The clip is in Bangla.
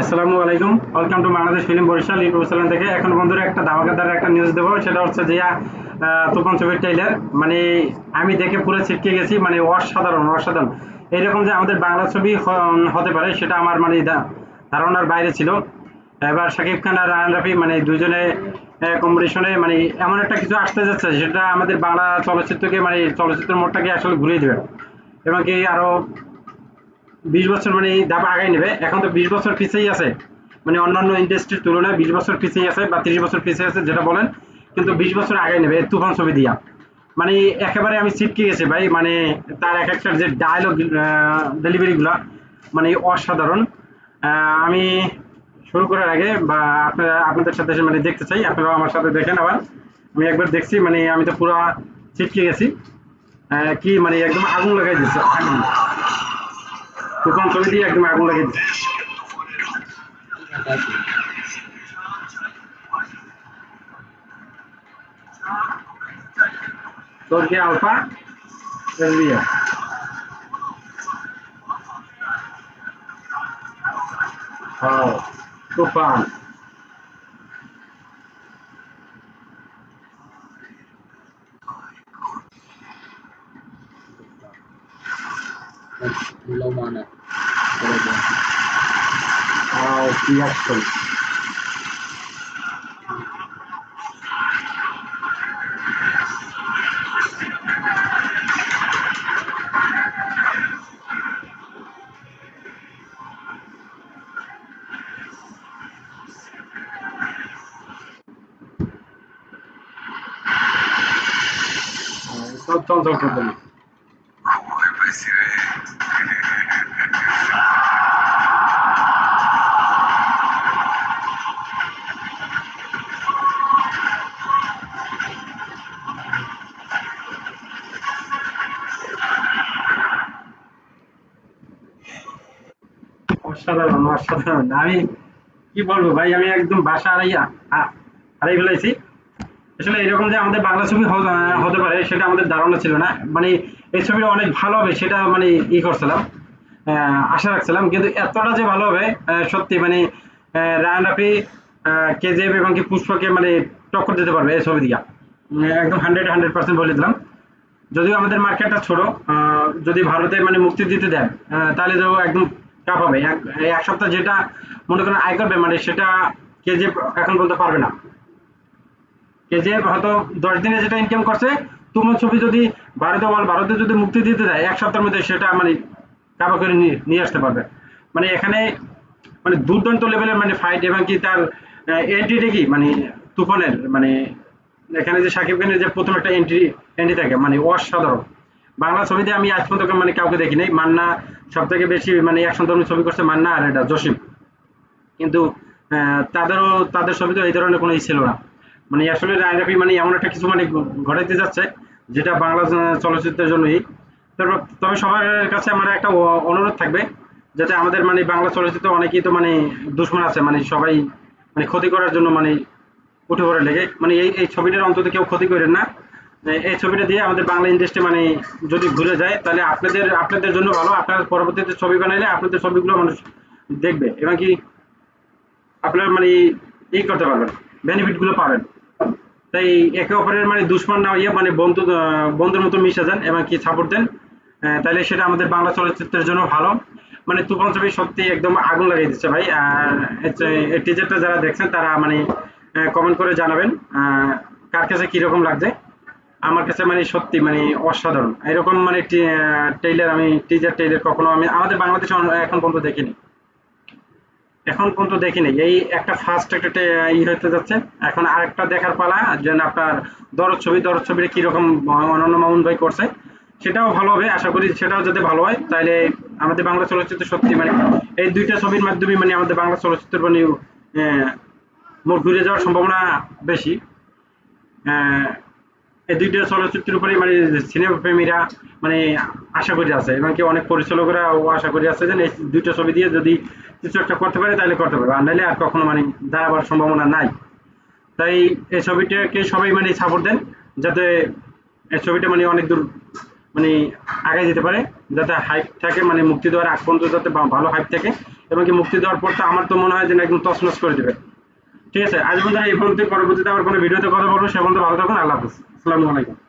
আসসালামু আলাইকুম। Welcome to Bangladesh film Barishal থেকে এখন বন্ধুরা, একটা ধামাকাদার একটা নিউজ দেবো। সেটা হচ্ছে যে তুফান ছবির মানে আমি দেখে পুরো ছিটকে গেছি। মানে অসাধারণ অসাধারণ। এইরকম যে আমাদের বাংলা ছবি হতে পারে, সেটা আমার মানে ধারণার বাইরে ছিল। এবার শাকিব খান আর রায়ন রাফি মানে দুজনে কম্পিটিশনে মানে এমন একটা কিছু আসতে যাচ্ছে, সেটা আমাদের বাংলা চলচ্চিত্রকে মানে চলচ্চিত্র মোড়টাকে আসলে ঘুরিয়ে দেবে। এবং কি আরও বিশ বছর মানে ধাপ আগাই নেবে। এখন তো বিশ বছর পিছিয়েই আছে। মানে অন্যান্য ইন্ডাস্ট্রির তুলনায় বিশ বছর পিছিয়ে আছে বা তিরিশ বছর পিছিয়ে আছে, যেটা বলেন। কিন্তু বিশ বছর আগাই নেবে তুফান ছবি দিয়া। মানে একেবারে আমি ছিটকে গেছি ভাই মানে তার এক একটার যে ডায়লগ ডেলিভারিগুলো মানে অসাধারণ। আমি শুরু করার আগে বা আপনারা, আপনাদের সাথে মানে দেখতে চাই, আপনারাও আমার সাথে দেখেন আবার। আমি একবার দেখছি মানে আমি তো পুরো ছিটকে গেছি। কি মানে একদম আগুন লাগাই দিচ্ছে আগুন। তুফান ছবি দিয়ে একদম আগুন লাগিয়ে দিচ্ছে তোরকে আলফা এলবিয়া হ্যাঁ তুফান Belum mana? আর কি অ্যাকশন সব চঞ্চল করতে অসাধারণ অসাধারণ। আমি কি বলব ভাই আমি একদম বাসা হারাইয়া হারাই ফেলাইছি। আসলে এরকম যে আমাদের বাংলা ছবি হতে পারে সেটা আমাদের ধারণা ছিল না। মানে এই ছবিটা অনেক ভালো হবে সেটা মানে ই করছিলাম আশা রাখছিলাম। কিন্তু এতটা যে ভালো হবে সত্যি মানে রায়ান রাফি কেজিএফ এবং কি পুষ্পকে মানে টক্কর দিতে পারবে এই ছবি দিয়া। একদম হান্ড্রেড হান্ড্রেড পার্সেন্ট বলে দিলাম। যদিও আমাদের মার্কেটটা ছোট যদি ভারতে মানে মুক্তি দিতে আহ, তাহলে তো একদম টাফ হবে। এক সপ্তাহ যেটা মনে করেন আয় করবে মানে সেটা কেজিএফ এখন বলতে পারবে না। কেজিএফ হয়তো দশ দিনে যেটা ইনকাম করছে তোমার ছবি যদি ভারতে বল ভারতে যদি মুক্তি দিতে দেয়, এক সপ্তাহের মধ্যে সেটা মানে কাবা করে নিয়ে আসতে পারবে। মানে এখানে মানে দুর্দান্ত লেভেলের মানে ফাইট এবং কি তার এন্ট্রিটা কি? মানে তুফানের মানে এখানে যে সাকিব খানের যে প্রথম একটা এন্ট্রি এন্ট্রি থাকে মানে অসাধারণ। বাংলা ছবিতে আমি আজ পর্যন্ত মানে কাউকে দেখি নাই মান্না সব থেকে বেশি মানে অ্যাকশন ধর্মী ছবি করছে মান্না আর এটা জসিম। কিন্তু তাদেরও, তাদের ছবি তো এই ধরনের কোনো ই ছিল না। মানে আসলে রায়রাফি মানে এমন একটা কিছু মানে ঘটাইতে যাচ্ছে, যেটা বাংলা চলচ্চিত্রের জন্যই। তারপর, তবে সবার কাছে আমার একটা অনুরোধ থাকবে, যাতে আমাদের মানে বাংলা চলচ্চিত্রে অনেকেই তো মানে দুশ্মন আছে মানে সবাই মানে ক্ষতি করার জন্য মানে উঠে পড়ে লেগে। মানে এই এই ছবিটার অন্তত কেউ ক্ষতি করেন না। এই- এই ছবিটা দিয়ে আমাদের বাংলা ইন্ডাস্ট্রি মানে যদি ঘুরে যায়, তাহলে আপনাদের আপনাদের জন্য ভালো। আপনারা পরবর্তীতে ছবি বানাইলে আপনাদের ছবিগুলো মানুষ দেখবে এবং কি আপনার মানে ই করতে পারবেন বেনিফিটগুলো পাবেন। তাই একে অপরের মানে দুশ্মন না হইয়া মানে বন্ধু বন্ধুর মতো মিশে যান এবং কি সাপোর্ট দেন। তাহলে সেটা আমাদের বাংলা চলচ্চিত্রের জন্য ভালো। মানে তুফান ছবি সত্যি একদম আগুন লাগিয়ে দিচ্ছে ভাই। টিজারটা যারা দেখছেন তারা মানে কমেন্ট করে জানাবেন কার কাছে কীরকম লাগছে। আমার কাছে মানে সত্যি মানে অসাধারণ। এরকম মানে ট্রেইলার আমি টিজার ট্রেইলার কখনো আমি আমাদের বাংলাদেশে এখন পর্যন্ত দেখিনি। এখন পর্যন্ত দেখিনি। এই একটা ফার্স্ট একটা ই হতে যাচ্ছে। এখন আরেকটা দেখার পালা, যেন আপনার দরদ ছবি, দরদ ছবিটা কীরকম অনন্য মামুন ভাই করছে। সেটাও ভালো হবে, আশা করি সেটাও যাতে ভালো হয় তাহলে আমাদের বাংলা চলচ্চিত্র সত্যি মানে এই দুইটা ছবির মাধ্যমে মানে আমাদের বাংলা চলচ্চিত্র মানে মোট ঘুরে যাওয়ার সম্ভাবনা বেশি। এই দুইটা চলচ্চিত্রের উপরে মানে সিনেমা প্রেমীরা মানে আশা করি আছে, এবং কি অনেক পরিচালকরাও আশা করি আছে যে এই দুইটা ছবি দিয়ে যদি কিছু একটা করতে পারে তাহলে করতে পারবে। আর নাহলে আর কখনো মানে দাঁড়াবার সম্ভাবনা নাই। তাই এই ছবিটাকে সবাই মানে সাপোর্ট দেন, যাতে এই ছবিটা মানে অনেক দূর মানে আগে যেতে পারে, যাতে হাইপ থাকে মানে মুক্তি দেওয়ার আগ পর্যন্ত যাতে ভালো হাইপ থাকে, এবং কি মুক্তি দেওয়ার পর তো আমার তো মনে হয় যে একদম তছনছ করে দেবে। ঠিক আছে, আজ পর্যন্ত এই পর্যন্ত, পরবর্তীতে আবার কোনো ভিডিওতে কথা বলব, সে পর্যন্ত ভালো থাকুন, আল্লাহ হাফিজ। আসসালামু আলাইকুম।